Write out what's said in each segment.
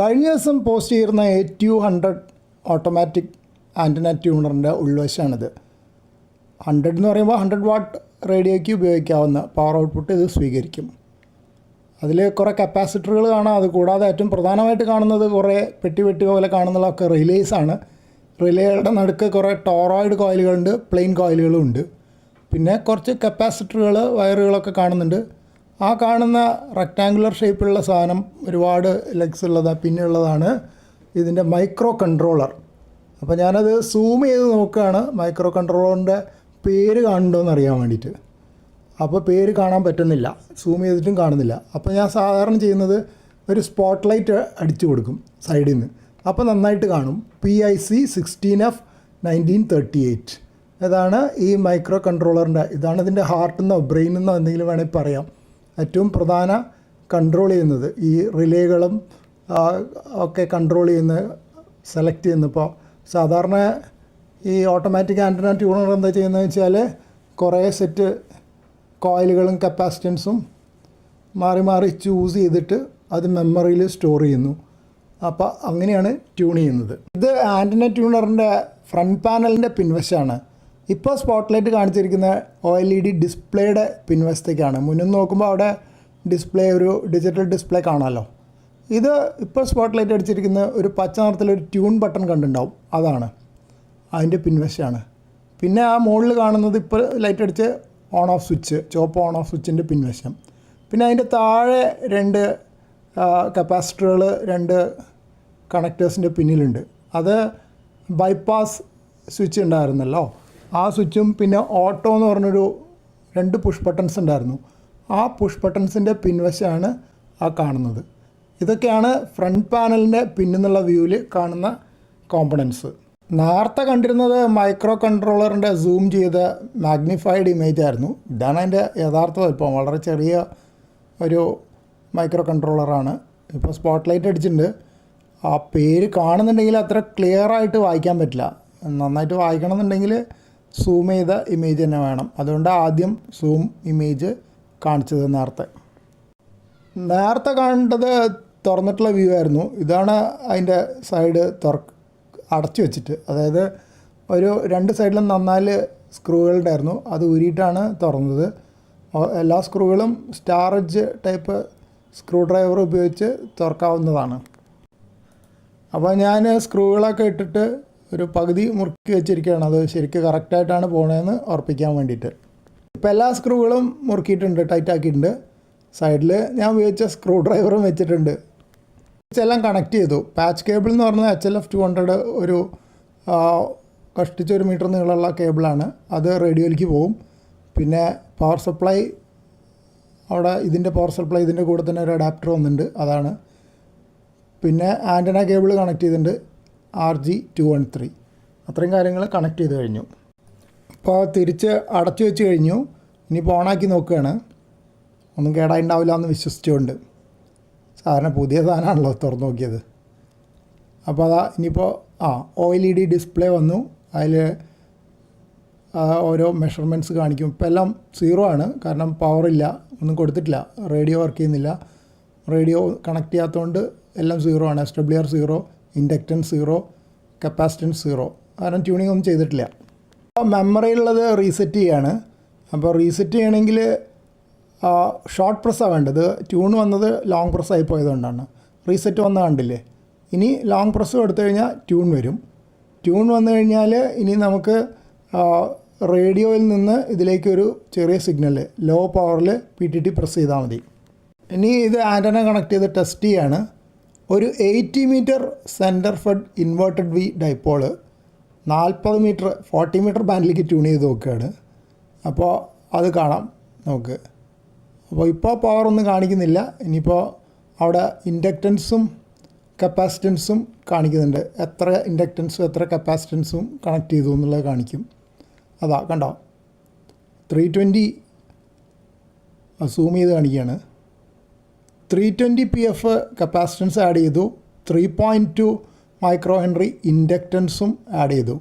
കഴിഞ്ഞ ദിവസം പോസ്റ്റ് ചെയ്തിരുന്ന A two hundred automatic antenna ട്യൂണറിന്റെ ഉൾവശമാണിത്. ഹൺഡ്രഡ് എന്ന് പറയുമ്പോൾ ഹൺഡ്രഡ് വാട്ട് റേഡിയോയ്ക്ക് ഉപയോഗിക്കാവുന്ന പവർ ഔട്ട്പുട്ട് ഇത് സ്വീകരിക്കും. അതിൽ കുറേ കപ്പാസിറ്ററുകൾ കാണാം. അത് കൂടാതെ ഏറ്റവും പ്രധാനമായിട്ട് കാണുന്നത് കുറേ പെട്ടി പെട്ടി പോലെ കാണുന്നതൊക്കെ റിലേസ് ആണ്. റിലേയുടെ നടുക്ക് കുറേ ടോറോയിഡ് കോയിലുകളുണ്ട് പ്ലെയിൻ കോയിലുകളും ഉണ്ട്. പിന്നെ കുറച്ച് കപ്പാസിറ്ററുകൾ വയറുകളൊക്കെ കാണുന്നുണ്ട്. ആ കാണുന്ന റെക്റ്റാങ്കുലർ ഷേപ്പിലുള്ള സാധനം ഒരുപാട് ലെഗ്സ് ഉള്ളതാണ് പിന്നുള്ളതാണ് ഇതിന്റെ മൈക്രോ കൺട്രോളർ അപ്പോൾ ഞാനത് സൂം ചെയ്ത് നോക്കുകയാണ് മൈക്രോ കൺട്രോളറിന്റെ പേര് കാണുന്നുണ്ടോ എന്ന് അറിയാൻ വേണ്ടിയിട്ട്. അപ്പോൾ പേര് കാണാൻ പറ്റുന്നില്ല സൂം ചെയ്തിട്ടും കാണുന്നില്ല. അപ്പോൾ ഞാൻ സാധാരണ ചെയ്യുന്നത് ഒരു സ്പോട്ട് ലൈറ്റ് അടിച്ചു കൊടുക്കും സൈഡിൽ നിന്ന് അപ്പോൾ നന്നായിട്ട് കാണും. P I C sixteen F nineteen thirty eight ഇതാണ് ഈ മൈക്രോ കൺട്രോളറിന്റെ ഇതാണ് ഇതിന്റെ ഹാർട്ടെന്നോ ബ്രെയിനെന്നോ എന്തെങ്കിലും വേണമെങ്കിൽ പറയാം. ഏറ്റവും പ്രധാന കൺട്രോൾ ചെയ്യുന്നത്. ഈ റിലേകളും ഒക്കെ കൺട്രോൾ ചെയ്യുന്ന സെലക്ട് ചെയ്യുന്നപ്പോൾ സാധാരണ ഈ ഓട്ടോമാറ്റിക് ആന്റന ട്യൂണർ എന്താ ചെയ്യുന്നത് വെച്ചാൽ കുറേ സെറ്റ് കോയിലുകളും കപ്പാസിറ്റൻസും മാറി മാറി ചൂസ് ചെയ്തിട്ട് അത് മെമ്മറിയിൽ സ്റ്റോർ ചെയ്യുന്നു. അപ്പോൾ അങ്ങനെയാണ് ട്യൂൺ ചെയ്യുന്നത്. ഇത് ആന്റന ട്യൂണറിന്റെ ഫ്രണ്ട് പാനലിന്റെ പിൻവശമാണ് ഇപ്പോൾ സ്പോട്ട്ലൈറ്റ് കാണിച്ചിരിക്കുന്ന ഒ എൽ ഇ ഡി ഡിസ്പ്ലേയുടെ പിൻവശത്തേക്കാണ്. മുന്നിൽ നോക്കുമ്പോൾ അവിടെ ഡിസ്പ്ലേ ഒരു ഡിജിറ്റൽ ഡിസ്പ്ലേ കാണാമല്ലോ ഇത് ഇപ്പോൾ സ്പോട്ട്ലൈറ്റ് അടിച്ചിരിക്കുന്ന ഒരു പച്ച നിറത്തിലൊരു ട്യൂൺ ബട്ടൺ കണ്ടുണ്ടാവും. അതാണ്. അതിന്റെ പിൻവശമാണ് പിന്നെ ആ മുകളിൽ കാണുന്നത് ഇപ്പോൾ ലൈറ്റ് അടിച്ച് ഓൺ ഓഫ് സ്വിച്ച് ചുവപ്പ് ഓൺ ഓഫ് സ്വിച്ചിന്റെ പിൻവശം. പിന്നെ അതിന്റെ താഴെ രണ്ട് കപ്പാസിറ്ററുകൾ രണ്ട് കണക്ടേഴ്സിന്റെ പിന്നിലുണ്ട്. അത് ബൈപ്പാസ് സ്വിച്ച് ഉണ്ടായിരുന്നല്ലോ. ആ സ്വിച്ചും പിന്നെ ഓട്ടോ എന്ന് പറഞ്ഞൊരു രണ്ട് പുഷ് ബട്ടൺസ് ഉണ്ടായിരുന്നു. ആ പുഷ് ബട്ടൺസിന്റെ പിൻവശമാണ് ആ കാണുന്നത്. ഇതൊക്കെയാണ് ഫ്രണ്ട് പാനലിന്റെ പിന്നിന്നുള്ള വ്യൂവിൽ കാണുന്ന കോമ്പണൻസ് നേരത്തെ കണ്ടിരുന്നത് മൈക്രോ കൺട്രോളറിന്റെ സൂം ചെയ്ത മാഗ്നിഫൈഡ് ഇമേജ് ആയിരുന്നു. ഇതാണ് അതിന്റെ യഥാർത്ഥ വലുപ്പം. വളരെ ചെറിയ ഒരു മൈക്രോ കൺട്രോളറാണ് ഇപ്പോൾ സ്പോട്ട് ലൈറ്റ് അടിച്ചിട്ടുണ്ട്. ആ പേര് കാണുന്നുണ്ടെങ്കിൽ അത്ര ക്ലിയർ ആയിട്ട് വായിക്കാൻ പറ്റില്ല. നന്നായിട്ട് വായിക്കണം എന്നുണ്ടെങ്കിൽ സൂം ചെയ്ത ഇമേജ് തന്നെ വേണം. അതുകൊണ്ട് ആദ്യം സൂം ഇമേജ് കാണിച്ചത് നേരത്തെ. നേരത്തെ കണ്ടത് തുറന്നിട്ടുള്ള വ്യൂ ആയിരുന്നു. ഇതാണ് അതിന്റെ സൈഡ് തുറ അടച്ചു വെച്ചിട്ട്. അതായത് ഒരു രണ്ട് സൈഡിലും നന്നാൽ സ്ക്രൂകളുണ്ടായിരുന്നു അത് ഊരിയിട്ടാണ് തുറന്നത്. എല്ലാ സ്ക്രൂകളും സ്റ്റാറേജ് ടൈപ്പ് സ്ക്രൂ ഡ്രൈവർ ഉപയോഗിച്ച് തുറക്കാവുന്നതാണ്. അപ്പോൾ ഞാൻ സ്ക്രൂകളൊക്കെ ഇട്ടിട്ട് ഒരു പകുതി മുറുക്കി വെച്ചിരിക്കുകയാണ്. അത് ശരിക്കും കറക്റ്റായിട്ടാണ് പോണതെന്ന് ഉറപ്പിക്കാൻ വേണ്ടിയിട്ട്. ഇപ്പോൾ എല്ലാ സ്ക്രൂകളും മുറുക്കിയിട്ടുണ്ട് ടൈറ്റാക്കിയിട്ടുണ്ട് സൈഡിൽ ഞാൻ ഉപയോഗിച്ച സ്ക്രൂ ഡ്രൈവറും വെച്ചിട്ടുണ്ട്. എല്ലാം കണക്ട് ചെയ്തു. പാച്ച് കേബിൾ എന്ന് പറഞ്ഞാൽ H L F two hundred ഒരു കഷ്ടിച്ച ഒരു മീറ്റർ നീളമുള്ള കേബിളാണ് അത് റേഡിയോയിലേക്ക് പോകും. പിന്നെ പവർ സപ്ലൈ അവിടെ ഇതിന്റെ പവർ സപ്ലൈ ഇതിന്റെ കൂടെ തന്നെ ഒരു അഡാപ്റ്റർ വന്നിട്ടുണ്ട്. അതാണ്. പിന്നെ ആന്റന കേബിൾ കണക്ട് ചെയ്തിട്ടുണ്ട്. R G two one three അത്രയും കാര്യങ്ങൾ കണക്ട് ചെയ്ത് കഴിഞ്ഞു. അപ്പോൾ തിരിച്ച് അടച്ചു വെച്ച് കഴിഞ്ഞു. ഇനിയിപ്പോൾ ഓണാക്കി നോക്കുകയാണ്. ഒന്നും കേടായി ഉണ്ടാവില്ല എന്ന് വിശ്വസിച്ചുകൊണ്ട്. സാധാരണ പുതിയ സാധനമാണല്ലോ തുറന്നു നോക്കിയത്. അപ്പോൾ അതാ ഇനിയിപ്പോൾ ആ O L E D display വന്നു. അതിൽ ഓരോ മെഷർമെന്റ്സ് കാണിക്കും. ഇപ്പം എല്ലാം സീറോ ആണ്. കാരണം പവർ ഇല്ല. ഒന്നും കൊടുത്തിട്ടില്ല. റേഡിയോ വർക്ക് ചെയ്യുന്നില്ല. റേഡിയോ കണക്ട് ചെയ്യാത്തതുകൊണ്ട് എല്ലാം സീറോ ആണ്. S W R zero inductance zero capacitance zero. കാരണം ട്യൂണിംഗ് ഒന്നും ചെയ്തിട്ടില്ല. അപ്പോൾ മെമ്മറിയിലുള്ളത് റീസെറ്റ് ചെയ്യാണ്. അപ്പോൾ റീസെറ്റ് ചെയ്യണമെങ്കിൽ ഷോർട്ട് പ്രസ്സാണ് വേണ്ടത്. ട്യൂൺ വന്നത് ലോങ് പ്രസ് ആയി പോയതുകൊണ്ടാണ്. റീസെറ്റ് വന്ന കണ്ടില്ലേ? ഇനി ലോങ് പ്രസ് കൊടുത്തു കഴിഞ്ഞാൽ ട്യൂൺ വരും. ട്യൂൺ വന്നു കഴിഞ്ഞാൽ ഇനി നമുക്ക് റേഡിയോയിൽ നിന്ന് ഇതിലേക്കൊരു ചെറിയ സിഗ്നൽ ലോ പവറിൽ പി ടി ടി പ്രസ് ചെയ്താൽ മതി. ഇനി ഇത് ആന്റന കണക്ട് ചെയ്ത് ടെസ്റ്റ് ചെയ്യാണ്. ഒരു eighty metre centre fed inverted V dipole നാൽപ്പത് മീറ്റർ ഫോർട്ടി മീറ്റർ ബാൻഡിലേക്ക് ട്യൂൺ ചെയ്ത് നോക്കുകയാണ്. അപ്പോൾ അത് കാണാം നമുക്ക്. അപ്പോൾ ഇപ്പോൾ പവർ ഒന്നും കാണിക്കുന്നില്ല. ഇനിയിപ്പോൾ അവിടെ ഇൻഡക്റ്റൻസും കപ്പാസിറ്റൻസും കാണിക്കുന്നുണ്ട്. എത്ര ഇൻഡക്റ്റൻസും എത്ര കപ്പാസിറ്റൻസും കണക്ട് ചെയ്തു എന്നുള്ളത് കാണിക്കും. അതാ കണ്ടോ? ത്രീ ട്വന്റി സൂം ചെയ്ത് കാണിക്കുകയാണ്. Three twenty P F capacitance add ചെയ്തു. Three point two micro henry ഇൻഡക്റ്റൻസും add ചെയ്തു.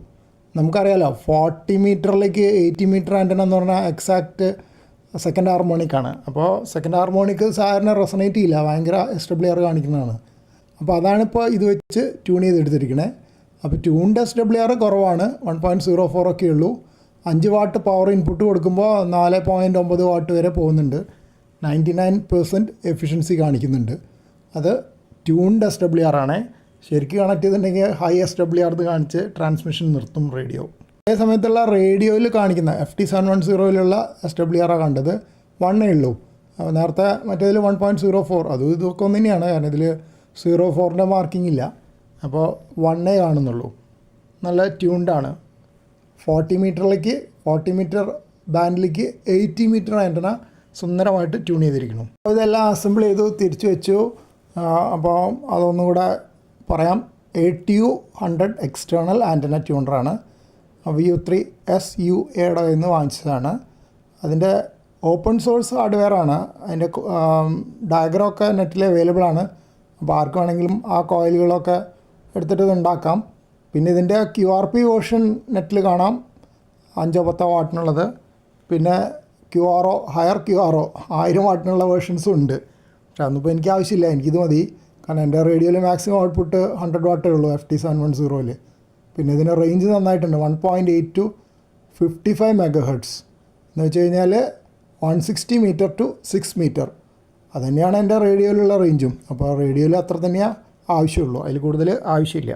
നമുക്കറിയാലോ ഫോർട്ടി മീറ്ററിലേക്ക് എയ്റ്റി മീറ്റർ ആന്റന എന്ന് പറഞ്ഞാൽ എക്സാക്റ്റ് സെക്കൻഡ് ഹാർമോണിക്കാണ് അപ്പോൾ സെക്കൻഡ് ഹാർമോണിക്ക് സാധാരണ റെസണേറ്റ് ചെയ്യില്ല ഭയങ്കര എസ് ഡബ്ല്യു ആർ കാണിക്കുന്നതാണ്. അപ്പോൾ അതാണിപ്പോൾ ഇത് വെച്ച് ട്യൂൺ ചെയ്തെടുത്തിരിക്കണേ. അപ്പോൾ ട്യൂൺഡ് എസ് ഡബ്ല്യു ആർ കുറവാണ് വൺ പോയിന്റ് സീറോ ഫോർ ഒക്കെ ഉള്ളൂ അഞ്ച് വാട്ട് പവർ ഇൻപുട്ട് കൊടുക്കുമ്പോൾ നാല് പോയിന്റ് ഒമ്പത് വാട്ട് വരെ പോകുന്നുണ്ട്. നയന്റി നയൻ പെർസെന്റ് എഫിഷ്യൻസി കാണിക്കുന്നുണ്ട്. അത് ട്യൂൺഡ് എസ് ഡബ്ല്യു ആർ ആണ്. ശരിക്കും കണക്ട് ചെയ്തിട്ടുണ്ടെങ്കിൽ ഹൈ എസ് ഡബ്ല്യു ആർ കാണിച്ച് ട്രാൻസ്മിഷൻ നിർത്തും റേഡിയോ. അതേ സമയത്തുള്ള റേഡിയോയിൽ കാണിക്കുന്ന എഫ് ടി സെവൻ വൺ സീറോയിലുള്ള എസ് ഡബ്ല്യു ആർ കണ്ടത് വണ്ണേ ഉള്ളൂ. നേരത്തെ മറ്റേതിൽ വൺ പോയിന്റ് സീറോ ഫോർ അതും ഇതൊക്കെ ഒന്ന് തന്നെയാണ് കാരണം ഇതിൽ സീറോ ഫോറിന്റെ മാർക്കിംഗ് ഇല്ല. അപ്പോൾ വണ്ണേ കാണുന്നുള്ളൂ. നല്ല ട്യൂൺഡാണ് ഫോർട്ടി മീറ്ററിലേക്ക് ഫോർട്ടി മീറ്റർ ബാൻഡിലേക്ക് എയ്റ്റി മീറ്റർ ആന്റന സുന്ദരമായിട്ട് ട്യൂൺ ചെയ്തിരിക്കുന്നു. ഇതെല്ലാം അസംബിൾ ചെയ്തു തിരിച്ചു വെച്ചു. അപ്പോൾ അതൊന്നും കൂടെ പറയാം. A T U hundred external antenna ട്യൂണറാണ് V U three S U എയുടെ നിന്ന് വാങ്ങിച്ചതാണ്. അതിന്റെ ഓപ്പൺ സോഴ്സ് ഹാർഡ്വെയർ ആണ്. അതിന്റെ ഒക്കെ നെറ്റിൽ അവൈലബിൾ ആണ്. അപ്പോൾ ആർക്ക് വേണമെങ്കിലും ആ കോയിലുകളൊക്കെ എടുത്തിട്ട് ഇത് ഉണ്ടാക്കാം പിന്നെ ഇതിന്റെ ക്യു ആർ പി വേർഷൻ നെറ്റിൽ കാണാം. അഞ്ചോ പത്തോ വാട്ടിനുള്ളത്. പിന്നെ Q R O higher Q R O ആയിരം വാട്ടിനുള്ള വേർഷൻസും ഉണ്ട്. പക്ഷെ അന്നിപ്പോൾ എനിക്ക് ആവശ്യമില്ല എനിക്കിത് മതി. കാരണം എന്റെ റേഡിയോയിൽ മാക്സിമം ഔട്ട്പുട്ട് ഹൺഡ്രഡ് വാട്ടേ ഉള്ളൂ എഫ് ടി സെവൻ വൺ സീറോയിൽ പിന്നെ ഇതിന് റേഞ്ച് നന്നായിട്ടുണ്ട് one point eight two fifty five mega എന്ന് വെച്ച് കഴിഞ്ഞാൽ one sixty metre two six metre അതുതന്നെയാണ് എന്റെ റേഡിയോയിലുള്ള റേഞ്ചും അപ്പോൾ റേഡിയോയിൽ അത്ര തന്നെയാണ് ആവശ്യമുള്ളൂ. അതിൽ കൂടുതൽ ആവശ്യമില്ല.